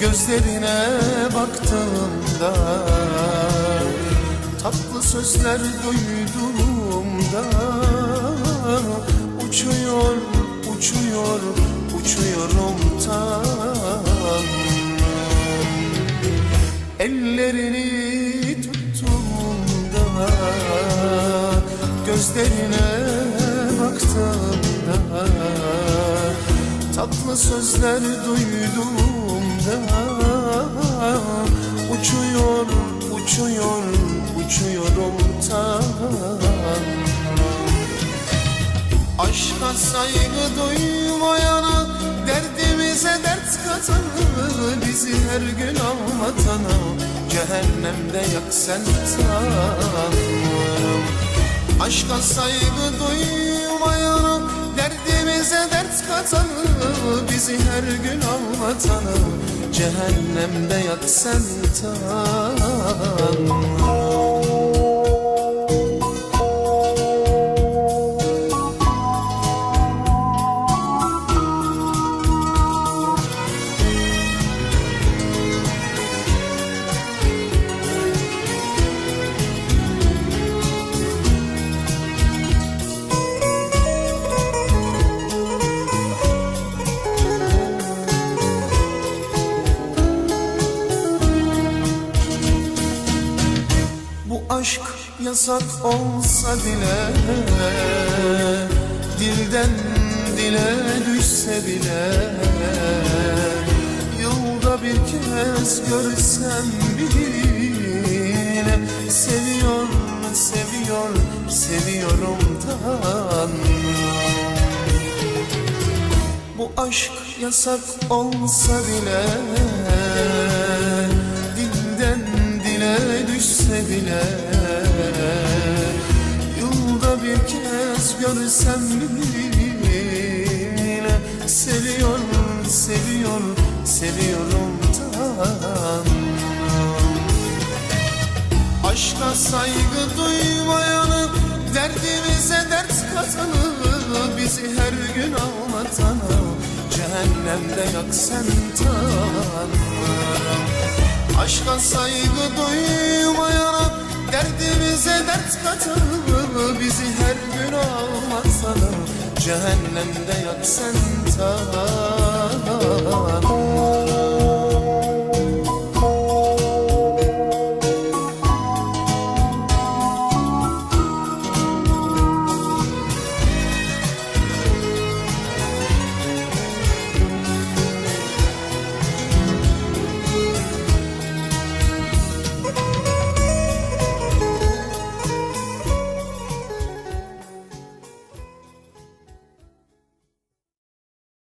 Gözlerine baktığımda Tatlı sözler duyduğumda Uçuyor, uçuyor, uçuyorum tam. Ellerini tuttuğumda Gözlerine baktığımda Tatlı sözler duyduğumda Uçuyor, uçuyor, uçuyorum tam Aşka saygı duymayana Derdimize dert katanı Bizi her gün anlatana Cehennemde yak sen tanrım Aşka saygı duymayana Derdimize dert katanı Bizi her gün anlatana Cehennemde yak sen tanrım aşk yasak olsa bile Dilden dile düşse bile Yılda bir kez görsem bile Seviyor, seviyor, seviyorum tanrım bu aşk yasak olsa bile görsem bile Seviyor, seviyor, seviyorum tanrım Aşka saygı duymayanı Derdimize dert katanı Bizi her gün ağlatanı Cehennemde yak sen tanrım Aşka saygı duymayana Derdimize dert katanı Bizi her Cehennemde yak sen tanrım